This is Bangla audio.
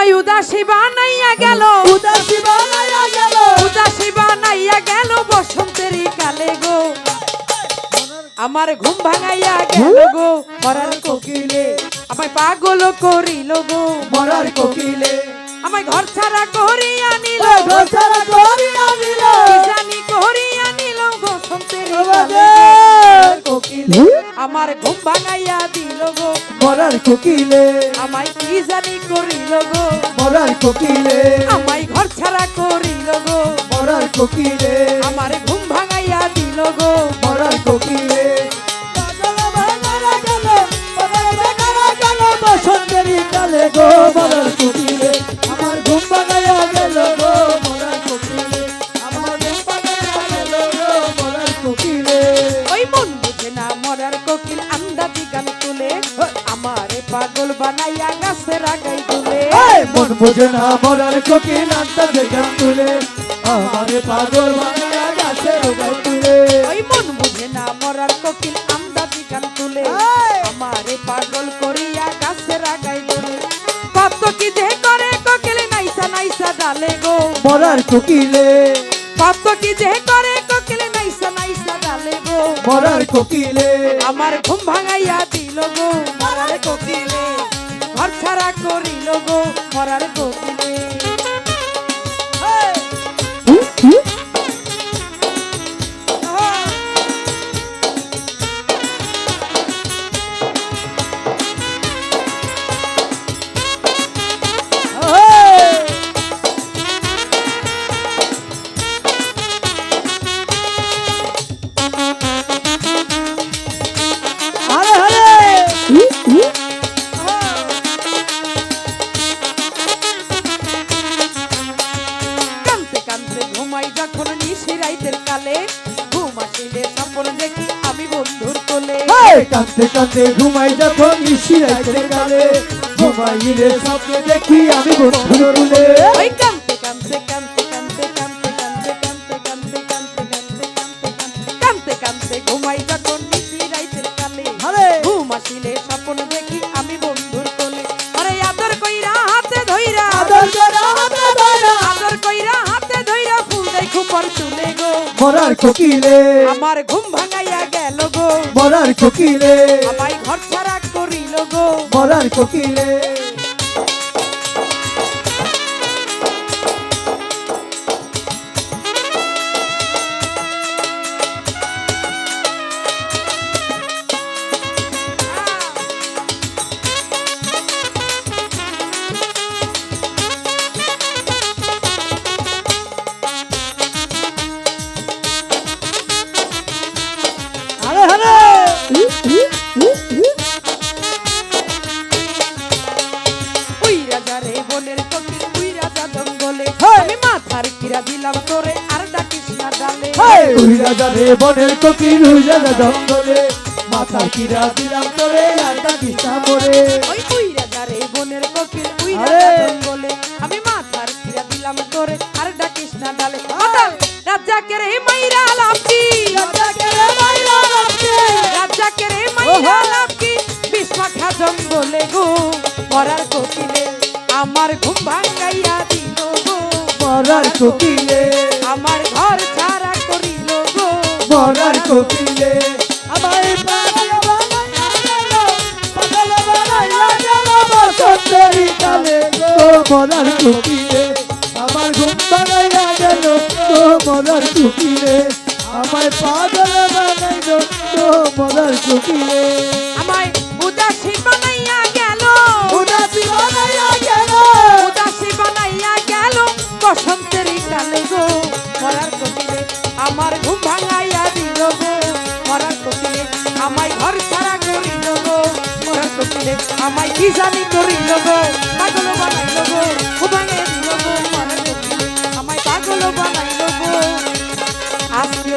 আমায় উদাসী বানাইয়া গেল। উদাসী বানাইয়া গেল। উদাসী বানাইয়া গেল বসন্তেরই কালে গো। আমার ঘুম ভাঙাইয়া গেল গো। মরার কোকিলে। আমায় পাগল করিল গো। মরার কোকিলে। আমায় ঘর ছাড়া করিয়া নিল ঘর ছাড়া করিয়া কি জানি করিয়া নিল বসন্তেরই কালে কোকিলে। আমার ঘুম ভাঙাইয়া দিল গো। মরার কোকিলে আমায় কি জানি করিল গো মরার কোকিলে আমায় ঘর ছাড়া করিল গো মরার কোকিলে আমার ঘুম ভাঙাইয়া দিল গো মরার কোকিলে বসন্তেরই কালে গো মরার কোকিলে বানাইয়া গাছের আগাই তুলে। মন বোঝে না মরার কোকিল আন্তাজে গান তুলে। আমারে পাগল বানাইয়া গাছে গান তুলে। ওই মন বুঝে না মরার কোকিল আন্দাজি গান তুলে। আমারে পাগল করিয়া গাছের আগাই তুলে। কত কি যে করে কোকিল নাইসা নাইসা ডালে গো। মরার কোকিলে। কত কি যে করে কোকিল নাইসা নাইসা ডালে গো। মরার কোকিলে। আমার ঘুম ভাঙাইয়া দিল গো। ছাড়া করিল গো মরার কোকিলে ঘুমাই যখন নিশি রাইতের কালে ঘুম আসিলে স্বপ্ন দেখি আমি বন্ধুর কোলে। কাঁদতে কাঁদতে ঘুমাই যখন নিশি রাইতে কালে ঘুমাইলে স্বপ্ন দেখি আমি বন্ধুর তুলে কাঁদতে কাঁদতে কানতে মরার কোকিলে। আমার ঘুম ভাঙাইয়া গেল গো। মরার কোকিলে। আমায় ঘর ছাড়া করিল গো। মরার কোকিলে। রে বনের কোকিল উই রাজা জঙ্গলে। আমি মাথার কিরা দিলাম তোরে আর ডাকিস না ডালে। হেই রাজা রে বনের রাজা জঙ্গলে। মাথা কিরা দিলাম তোরে মরে। ওই উই রাজা রে বনের রাজা জঙ্গলে। আমি মাথার কিরা দিলাম তোরে আর ডাকিস না ডালে। মাতাল রাজাকে রে মাইরা লাপকি রাজাকে রে মাইরা রাখছে রাজাকে রে মাইরা বিশ্বখা জঙ্গলে গো মরার কোকিলে আমার ঘুম ভাঙাইয়া দিল গো মরার কোকিলে। আমার ঘর ছাড়া করিল গো মরার কোকিলে। আমার মরার কুকিরে আমার ঘুম বানাইয়া গেল তো মরার আমার পাগল বানাইল তো মরার বসন্তের কালে গো, মরার কপিলে আমার ঘুম ভাঙাইয়া দিল গো, মরার কপিলে আমায় ঘর ছাড়া করিল গো, মরার কপিলে আমায় কি জানি করিল গো, পাগল বানাইল গো ভাঙে দিল গো, মরার কপিলে আমায় পাগল বানাইল গো। আজকে